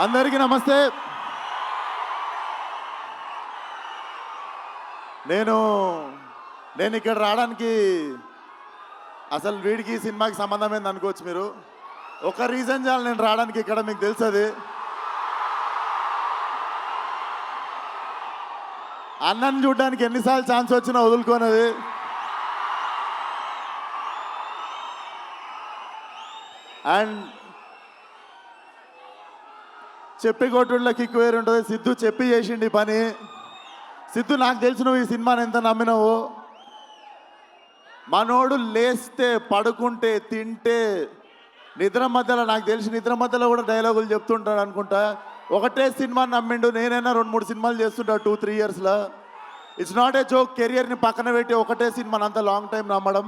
అందరికీ నమస్తే. నేను నేను ఇక్కడ రావడానికి అసలు వీడికి సినిమాకి సంబంధం ఏంది అనుకోవచ్చు మీరు. ఒక రీజన్ చాలు నేను రావడానికి ఇక్కడ మీకు తెలుసది. అది అన్నని చూడడానికి ఎన్నిసార్లు ఛాన్స్ వచ్చినా వదులుకోనది. అండ్ చెప్పి కొట్టుళ్ళ కిక్ వేరు ఉంటుంది. సిద్ధు చెప్పి చేసిండి ఈ పని. సిద్ధు నాకు తెలిసి నువ్వు ఈ సినిమాని ఎంత నమ్మినావు. మనోడు లేస్తే పడుకుంటే తింటే నిద్ర మధ్యలో నాకు తెలిసి నిద్ర మధ్యలో కూడా డైలాగులు చెప్తుంటాడు అనుకుంటా. ఒకటే సినిమా నమ్మిండు నేనైనా రెండు మూడు సినిమాలు చేస్తుంటా టూ త్రీ ఇయర్స్లో ఇట్స్ నాట్ ఏ జోక్ కెరియర్ని పక్కన పెట్టి ఒకటే సినిమాని అంత లాంగ్ టైం నమ్మడం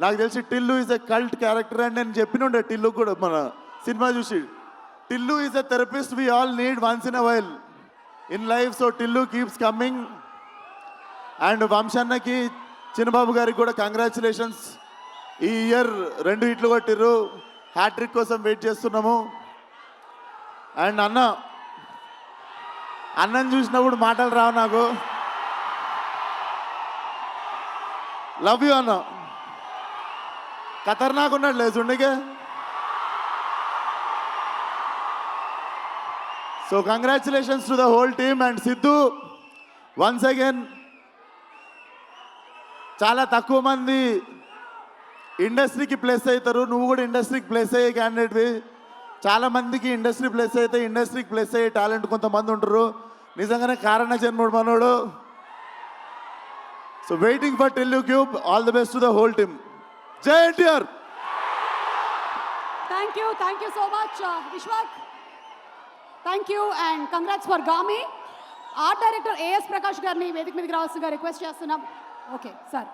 నాకు తెలిసి Tillu is a cult character అని నేను చెప్పినుండే టిల్లు కూడా మన సినిమా చూసి. Tillu is a therapist we all need once in a while in life so Tillu keeps coming and వంశన్నకి Chinnababu గారికి కూడా కంగ్రాచులేషన్స్ ఈ ఇయర్ రెండు ఇట్లు కొట్టిర్రు. హ్యాట్రిక్ కోసం వెయిట్ చేస్తున్నాము. అండ్ అన్న అన్నం చూసినప్పుడు మాటలు రావు నాకు. లవ్ యూ అన్న. ఖతర్నాక్ ఉన్నాడు లేదు చూడకే so congratulations to the whole team and Siddhu once again చాలా తక్కువ మంది ఇండస్ట్రీకి ప్లేస్ అవుతారు. నువ్వు కూడా ఇండస్ట్రీకి ప్లేస్ అయ్యే క్యాండిడేట్వి చాలా మందికి ఇండస్ట్రీ ప్లేస్ అయితే ఇండస్ట్రీకి ప్లేస్ అయ్యే టాలెంట్ కొంతమంది ఉంటారు. నిజంగానే కారణ జన్ముడు మనోడు. So waiting for Tillu cube all the best to the whole team జై NTR thank you thank you so much Vishwak thank you and congrats for Gaami art director AS Prakash గారిని వేదిక మీదకి రావాల్సిందిగా రిక్వెస్ట్ చేస్తున్నాం. Okay sir